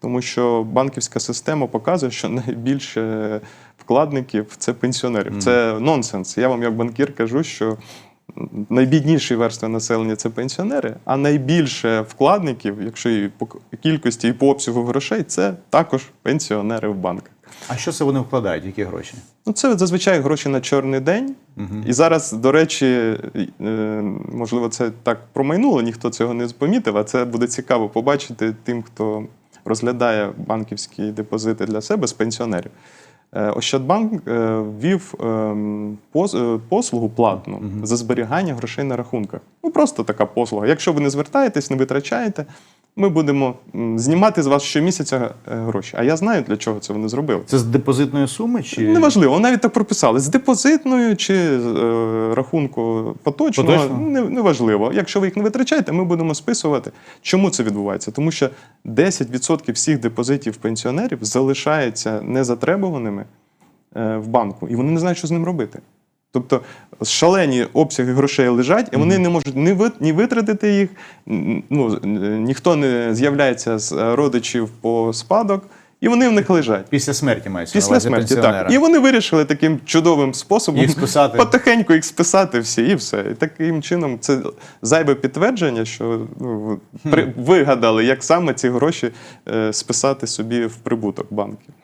Тому що банківська система показує, що найбільше вкладників це пенсіонерів. Це нонсенс. Я вам, як банкір, кажу, що найбідніші верстви населення це пенсіонери, а найбільше вкладників, якщо і по кількості, і по обсягу грошей, це також пенсіонери в банках. А що це вони вкладають? Які гроші? Ну, це зазвичай гроші на чорний день. І зараз, до речі, е, можливо, це так промайнуло, ніхто цього не помітив, а це буде цікаво побачити тим, хто розглядає банківські депозити для себе з пенсіонерів. Е, Ощадбанк е, ввів ем, е, послугу платну за зберігання грошей на рахунках. Ну, просто така послуга. Якщо ви не звертаєтесь, не витрачаєте, ми будемо знімати з вас щомісяця е, гроші. А я знаю, для чого це вони зробили. Це з депозитної суми чи Неважливо, навіть так прописали з депозитною чи е, рахунку поточного. Поточного? Не, неважливо. Якщо ви їх не витрачаєте, ми будемо списувати. Чому це відбувається? Тому що 10% всіх депозитів пенсіонерів залишаються незатребуваними е, в банку, і вони не знають, що з ним робити. Тобто шалені обсяги грошей лежать, і вони не можуть ні, вит- ні витратити їх, ну, ніхто не з'являється з е, родичів по спадок, і вони в них лежать. після смерті мається Після увазі смерті, так. І вони вирішили таким чудовим способом Їх списати. потихеньку їх списати всі, і все. І таким чином це зайве підтвердження, що ну, при, вигадали, як саме ці гроші е, списати собі в прибуток банків.